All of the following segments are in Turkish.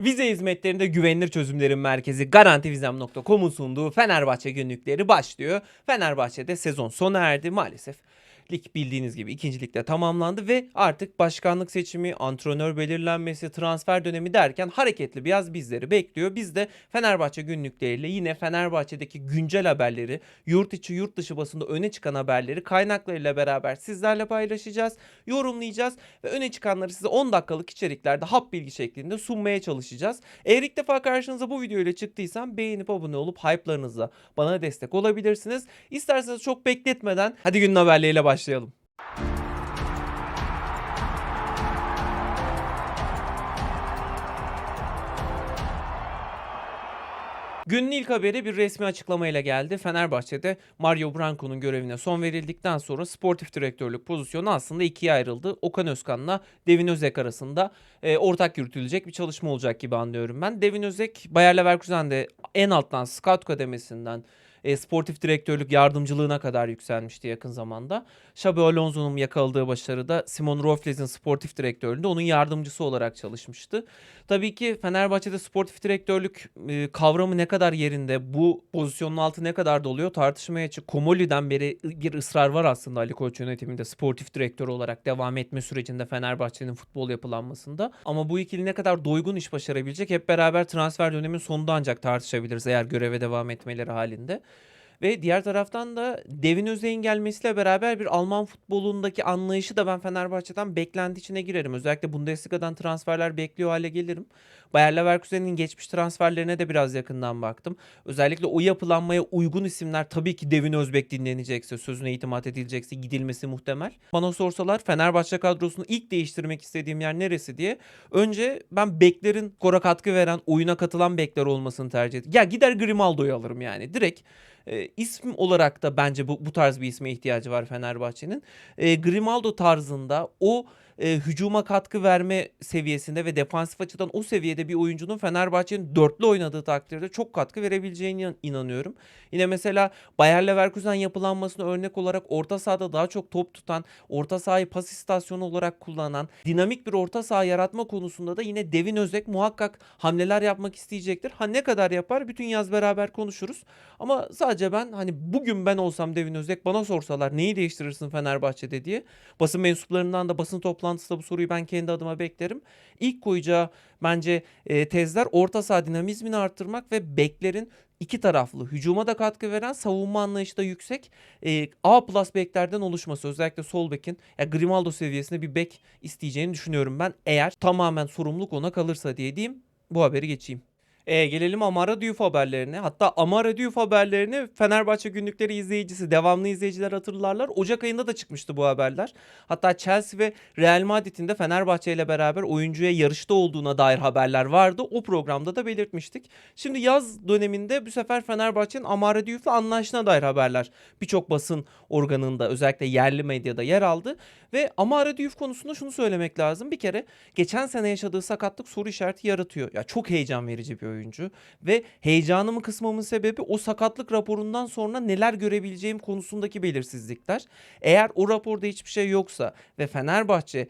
Vize hizmetlerinde güvenilir çözümlerin merkezi garantivizem.com'un sunduğu Fenerbahçe günlükleri başlıyor. Fenerbahçe'de sezon sona erdi maalesef. Lig bildiğiniz gibi ikincilikte tamamlandı ve artık başkanlık seçimi, antrenör belirlenmesi, transfer dönemi derken hareketli bir yaz bizleri bekliyor. Biz de Fenerbahçe günlükleriyle yine Fenerbahçe'deki güncel haberleri, yurt içi yurt dışı basında öne çıkan haberleri kaynaklarıyla beraber sizlerle paylaşacağız, yorumlayacağız ve öne çıkanları size 10 dakikalık içeriklerde hap bilgi şeklinde sunmaya çalışacağız. Eğer ilk defa karşınıza bu video ile çıktıysam beğenip abone olup hype'larınızla bana destek olabilirsiniz. İsterseniz çok bekletmeden hadi günün haberleriyle başlayalım. Günün ilk haberi bir resmi açıklamayla geldi. Fenerbahçe'de Mario Branco'nun görevine son verildikten sonra sportif direktörlük pozisyonu aslında ikiye ayrıldı. Okan Özkan'la Devin Özek arasında e, ortak yürütülecek bir çalışma olacak gibi anlıyorum ben. Devin Özek Bayer Leverkusen'de en alttan scout kademesinden e, sportif direktörlük yardımcılığına kadar yükselmişti yakın zamanda. Xabi Alonso'nun yakaladığı başarıda Simon Roefles'in sportif direktörlüğünde onun yardımcısı olarak çalışmıştı. Tabii ki Fenerbahçe'de sportif direktörlük e, kavramı ne kadar yerinde, bu pozisyonun altı ne kadar doluyor tartışmaya açık. Komoli'den beri bir ısrar var aslında Ali Koç yönetiminde sportif direktör olarak devam etme sürecinde Fenerbahçe'nin futbol yapılanmasında. Ama bu ikili ne kadar doygun iş başarabilecek hep beraber transfer dönemin sonunda ancak tartışabiliriz eğer göreve devam etmeleri halinde. Ve diğer taraftan da Devin Özey'in gelmesiyle beraber bir Alman futbolundaki anlayışı da ben Fenerbahçe'den beklenti içine girerim. Özellikle Bundesliga'dan transferler bekliyor hale gelirim. Bayer Leverkusen'in geçmiş transferlerine de biraz yakından baktım. Özellikle o yapılanmaya uygun isimler tabii ki Devin Özbek dinlenecekse, sözüne itimat edilecekse gidilmesi muhtemel. Bana sorsalar Fenerbahçe kadrosunu ilk değiştirmek istediğim yer neresi diye. Önce ben beklerin skora katkı veren, oyuna katılan bekler olmasını tercih ederim. Ya gider Grimaldo'yu alırım yani direkt. E, isim olarak da bence bu, bu tarz bir isme ihtiyacı var Fenerbahçe'nin. E, Grimaldo tarzında o e, hücuma katkı verme seviyesinde ve defansif açıdan o seviyede bir oyuncunun Fenerbahçe'nin dörtlü oynadığı takdirde çok katkı verebileceğine inan- inanıyorum. Yine mesela Bayer Leverkusen yapılanmasına örnek olarak orta sahada daha çok top tutan, orta sahayı pas istasyonu olarak kullanan, dinamik bir orta saha yaratma konusunda da yine Devin Özek muhakkak hamleler yapmak isteyecektir. Ha ne kadar yapar bütün yaz beraber konuşuruz. Ama sadece ben hani bugün ben olsam Devin Özek bana sorsalar neyi değiştirirsin Fenerbahçe'de diye basın mensuplarından da basın toplantısında bu soruyu ben kendi adıma beklerim. İlk koyacağı bence e, tezler orta saha dinamizmini arttırmak ve beklerin iki taraflı hücuma da katkı veren savunma anlayışı da yüksek e, A plus beklerden oluşması özellikle sol bekin ya Grimaldo seviyesinde bir bek isteyeceğini düşünüyorum ben eğer tamamen sorumluluk ona kalırsa diye diyeyim bu haberi geçeyim. E, gelelim Amara Diouf haberlerine. Hatta Amara Diouf haberlerini Fenerbahçe günlükleri izleyicisi, devamlı izleyiciler hatırlarlar. Ocak ayında da çıkmıştı bu haberler. Hatta Chelsea ve Real Madrid'in de Fenerbahçe ile beraber oyuncuya yarışta olduğuna dair haberler vardı. O programda da belirtmiştik. Şimdi yaz döneminde bu sefer Fenerbahçe'nin Amara Diouf'la anlaşına dair haberler birçok basın organında özellikle yerli medyada yer aldı. Ve Amara Diouf konusunda şunu söylemek lazım. Bir kere geçen sene yaşadığı sakatlık soru işareti yaratıyor. Ya çok heyecan verici bir oyuncu ve heyecanımı kısmamın sebebi o sakatlık raporundan sonra neler görebileceğim konusundaki belirsizlikler. Eğer o raporda hiçbir şey yoksa ve Fenerbahçe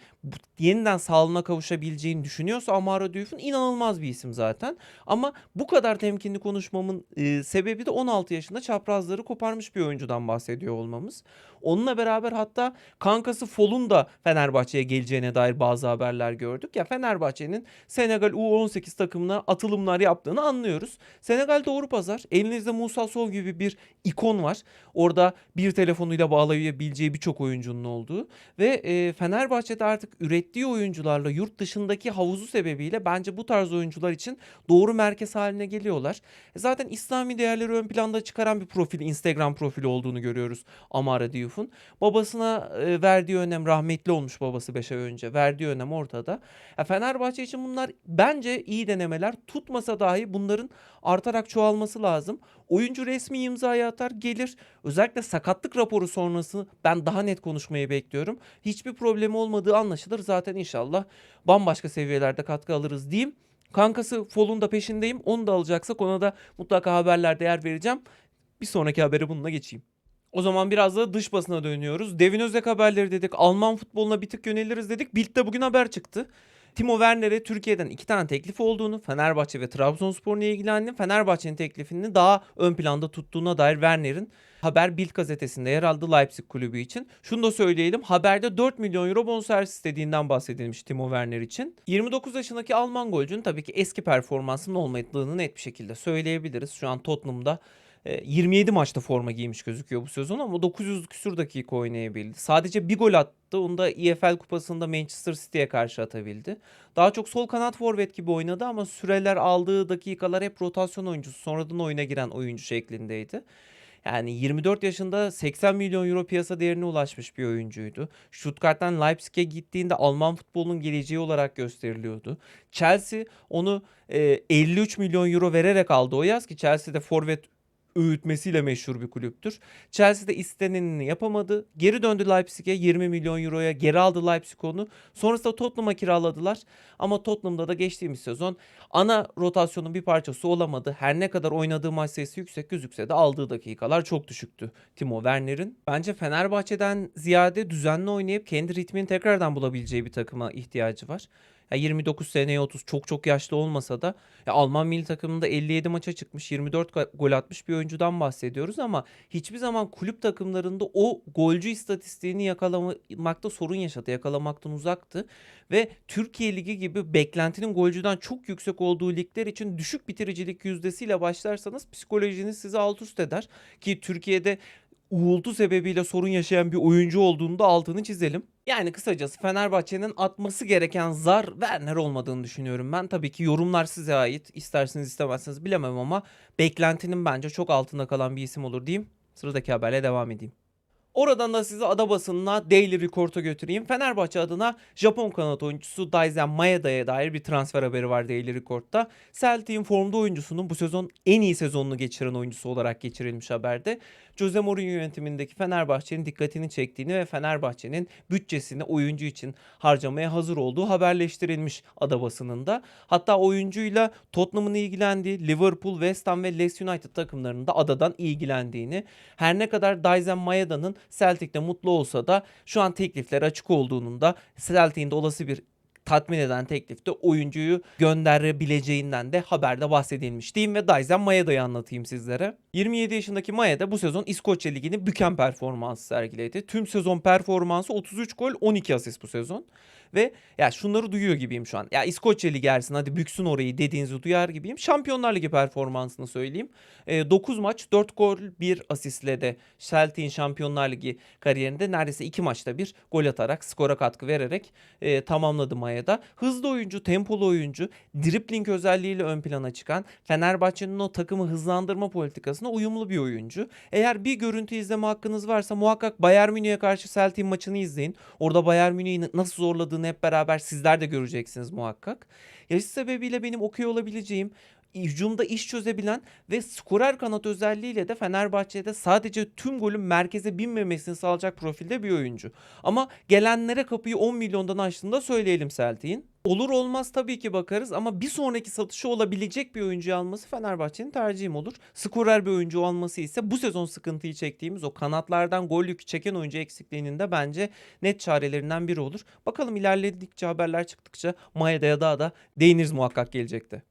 yeniden sağlığına kavuşabileceğini düşünüyorsa Amara Diouf'un inanılmaz bir isim zaten. Ama bu kadar temkinli konuşmamın e, sebebi de 16 yaşında çaprazları koparmış bir oyuncudan bahsediyor olmamız. Onunla beraber hatta kankası Fol'un da Fenerbahçe'ye geleceğine dair bazı haberler gördük. Ya Fenerbahçe'nin Senegal U18 takımına atılımlar yaptığını anlıyoruz. Senegal doğru pazar. Elinizde Musa Sow gibi bir ikon var. Orada bir telefonuyla bağlayabileceği birçok oyuncunun olduğu ve e, Fenerbahçe'de artık ürettiği oyuncularla yurt dışındaki havuzu sebebiyle bence bu tarz oyuncular için doğru merkez haline geliyorlar. E, zaten İslami değerleri ön planda çıkaran bir profil, Instagram profili olduğunu görüyoruz Amara Diouf'un. Babasına e, verdiği önem rahmetli olmuş babası 5 ay önce. Verdiği önem ortada. Ya Fenerbahçe için bunlar bence iyi denemeler. Tutmasa dahi bunların artarak çoğalması lazım. Oyuncu resmi imzayı atar gelir. Özellikle sakatlık raporu sonrası ben daha net konuşmayı bekliyorum. Hiçbir problemi olmadığı anlaşılır. Zaten inşallah bambaşka seviyelerde katkı alırız diyeyim. Kankası Fol'un da peşindeyim. Onu da alacaksak ona da mutlaka haberlerde yer vereceğim. Bir sonraki habere bununla geçeyim. O zaman biraz da dış basına dönüyoruz. Devin Özek haberleri dedik. Alman futboluna bir tık yöneliriz dedik. Bild'de bugün haber çıktı. Timo Werner'e Türkiye'den iki tane teklif olduğunu, Fenerbahçe ve Trabzonspor'un ilgilendiğini, Fenerbahçe'nin teklifini daha ön planda tuttuğuna dair Werner'in Haber Bild gazetesinde yer aldı Leipzig kulübü için. Şunu da söyleyelim. Haberde 4 milyon euro bonservis istediğinden bahsedilmiş Timo Werner için. 29 yaşındaki Alman golcünün tabii ki eski performansının olmadığını net bir şekilde söyleyebiliriz. Şu an Tottenham'da 27 maçta forma giymiş gözüküyor bu sezon ama 900 küsur dakika oynayabildi. Sadece bir gol attı. Onu da EFL kupasında Manchester City'ye karşı atabildi. Daha çok sol kanat forvet gibi oynadı ama süreler aldığı dakikalar hep rotasyon oyuncusu, sonradan oyuna giren oyuncu şeklindeydi. Yani 24 yaşında 80 milyon euro piyasa değerine ulaşmış bir oyuncuydu. Stuttgart'tan Leipzig'e gittiğinde Alman futbolunun geleceği olarak gösteriliyordu. Chelsea onu e, 53 milyon euro vererek aldı o yaz ki Chelsea'de forvet öğütmesiyle meşhur bir kulüptür. Chelsea'de istenenini yapamadı. Geri döndü Leipzig'e 20 milyon euroya geri aldı Leipzig onu. Sonrasında Tottenham'a kiraladılar. Ama Tottenham'da da geçtiğimiz sezon ana rotasyonun bir parçası olamadı. Her ne kadar oynadığı maç sayısı yüksek gözükse de aldığı dakikalar çok düşüktü Timo Werner'in. Bence Fenerbahçe'den ziyade düzenli oynayıp kendi ritmini tekrardan bulabileceği bir takıma ihtiyacı var. Ya 29 seneye 30 çok çok yaşlı olmasa da ya Alman milli takımında 57 maça çıkmış 24 ga- gol atmış bir oyuncudan bahsediyoruz ama hiçbir zaman kulüp takımlarında o golcü istatistiğini yakalamakta sorun yaşadı. Yakalamaktan uzaktı ve Türkiye Ligi gibi beklentinin golcüden çok yüksek olduğu ligler için düşük bitiricilik yüzdesiyle başlarsanız psikolojiniz sizi alt üst eder ki Türkiye'de uğultu sebebiyle sorun yaşayan bir oyuncu olduğunu da altını çizelim. Yani kısacası Fenerbahçe'nin atması gereken zar Werner olmadığını düşünüyorum ben. Tabii ki yorumlar size ait. İsterseniz istemezseniz bilemem ama beklentinin bence çok altında kalan bir isim olur diyeyim. Sıradaki haberle devam edeyim. Oradan da sizi ada basınına Daily Record'a götüreyim. Fenerbahçe adına Japon kanat oyuncusu Daizen Maeda'ya dair bir transfer haberi var Daily Record'da. Celtic'in formda oyuncusunun bu sezon en iyi sezonunu geçiren oyuncusu olarak geçirilmiş haberde. Jose Mourinho yönetimindeki Fenerbahçe'nin dikkatini çektiğini ve Fenerbahçe'nin bütçesini oyuncu için harcamaya hazır olduğu haberleştirilmiş ada basınında. Hatta oyuncuyla Tottenham'ın ilgilendiği, Liverpool, West Ham ve Leeds United takımlarının da adadan ilgilendiğini, her ne kadar Daizen Maeda'nın Celtic'te mutlu olsa da şu an teklifler açık olduğunun da Celtic'in de olası bir tatmin eden teklifte oyuncuyu gönderebileceğinden de haberde bahsedilmiş diyeyim ve Daizen Maeda'yı anlatayım sizlere. 27 yaşındaki Maeda bu sezon İskoçya Ligi'ni büken performans sergiledi. Tüm sezon performansı 33 gol 12 asist bu sezon. Ve ya şunları duyuyor gibiyim şu an. Ya İskoçya Ligi Ersin hadi büksün orayı dediğinizi duyar gibiyim. Şampiyonlar Ligi performansını söyleyeyim. E, 9 maç 4 gol 1 asistle de Celtic'in Şampiyonlar Ligi kariyerinde neredeyse 2 maçta bir gol atarak skora katkı vererek e, tamamladı Maya'da. Hızlı oyuncu, tempolu oyuncu, dribling özelliğiyle ön plana çıkan Fenerbahçe'nin o takımı hızlandırma politikasına uyumlu bir oyuncu. Eğer bir görüntü izleme hakkınız varsa muhakkak Bayern Münih'e karşı Celtic'in maçını izleyin. Orada Bayern Münih'i nasıl zorladığını hep beraber sizler de göreceksiniz muhakkak. Yaşı sebebiyle benim okuyor olabileceğim hücumda iş çözebilen ve skorer kanat özelliğiyle de Fenerbahçe'de sadece tüm golün merkeze binmemesini sağlayacak profilde bir oyuncu. Ama gelenlere kapıyı 10 milyondan açtığını da söyleyelim Celtic'in. Olur olmaz tabii ki bakarız ama bir sonraki satışı olabilecek bir oyuncu alması Fenerbahçe'nin tercihim olur. Skorer bir oyuncu alması ise bu sezon sıkıntıyı çektiğimiz o kanatlardan gol yükü çeken oyuncu eksikliğinin de bence net çarelerinden biri olur. Bakalım ilerledikçe haberler çıktıkça Maeda'ya daha da değiniriz muhakkak gelecekte.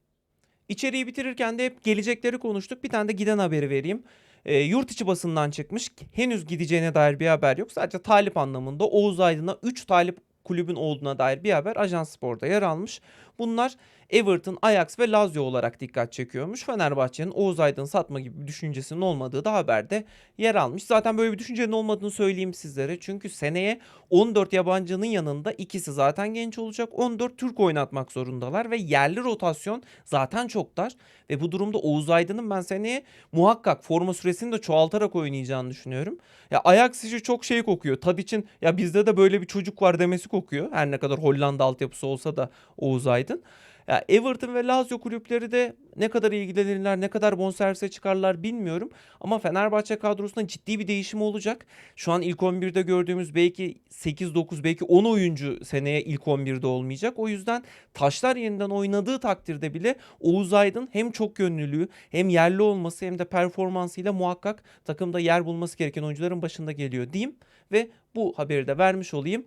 İçeriği bitirirken de hep gelecekleri konuştuk. Bir tane de giden haberi vereyim. E, yurt içi basından çıkmış. Henüz gideceğine dair bir haber yok. Sadece talip anlamında Oğuz Aydın'a 3 talip kulübün olduğuna dair bir haber Ajans Spor'da yer almış. Bunlar Everton, Ajax ve Lazio olarak dikkat çekiyormuş. Fenerbahçe'nin Oğuz Aydın satma gibi bir düşüncesinin olmadığı da haberde yer almış. Zaten böyle bir düşüncenin olmadığını söyleyeyim sizlere. Çünkü seneye 14 yabancının yanında ikisi zaten genç olacak. 14 Türk oynatmak zorundalar ve yerli rotasyon zaten çok dar. Ve bu durumda Oğuz Aydın'ın ben seneye muhakkak forma süresini de çoğaltarak oynayacağını düşünüyorum. Ya Ajax işi çok şey kokuyor. Tad için ya bizde de böyle bir çocuk var demesi kokuyor. Her ne kadar Hollanda altyapısı olsa da Oğuz Aydın. Ya Everton ve Lazio kulüpleri de ne kadar ilgilenirler, ne kadar bonservise çıkarlar bilmiyorum. Ama Fenerbahçe kadrosunda ciddi bir değişim olacak. Şu an ilk 11'de gördüğümüz belki 8-9 belki 10 oyuncu seneye ilk 11'de olmayacak. O yüzden taşlar yeniden oynadığı takdirde bile Oğuz Aydın hem çok yönlülüğü hem yerli olması hem de performansıyla muhakkak takımda yer bulması gereken oyuncuların başında geliyor diyeyim. Ve bu haberi de vermiş olayım.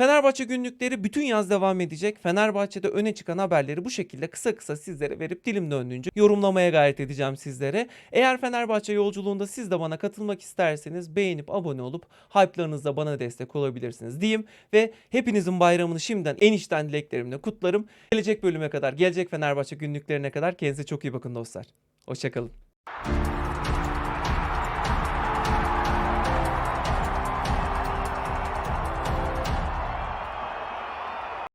Fenerbahçe günlükleri bütün yaz devam edecek. Fenerbahçe'de öne çıkan haberleri bu şekilde kısa kısa sizlere verip dilim döndüğünce yorumlamaya gayret edeceğim sizlere. Eğer Fenerbahçe yolculuğunda siz de bana katılmak isterseniz beğenip abone olup hype'larınızla bana destek olabilirsiniz diyeyim. Ve hepinizin bayramını şimdiden en içten dileklerimle kutlarım. Gelecek bölüme kadar, gelecek Fenerbahçe günlüklerine kadar kendinize çok iyi bakın dostlar. Hoşçakalın.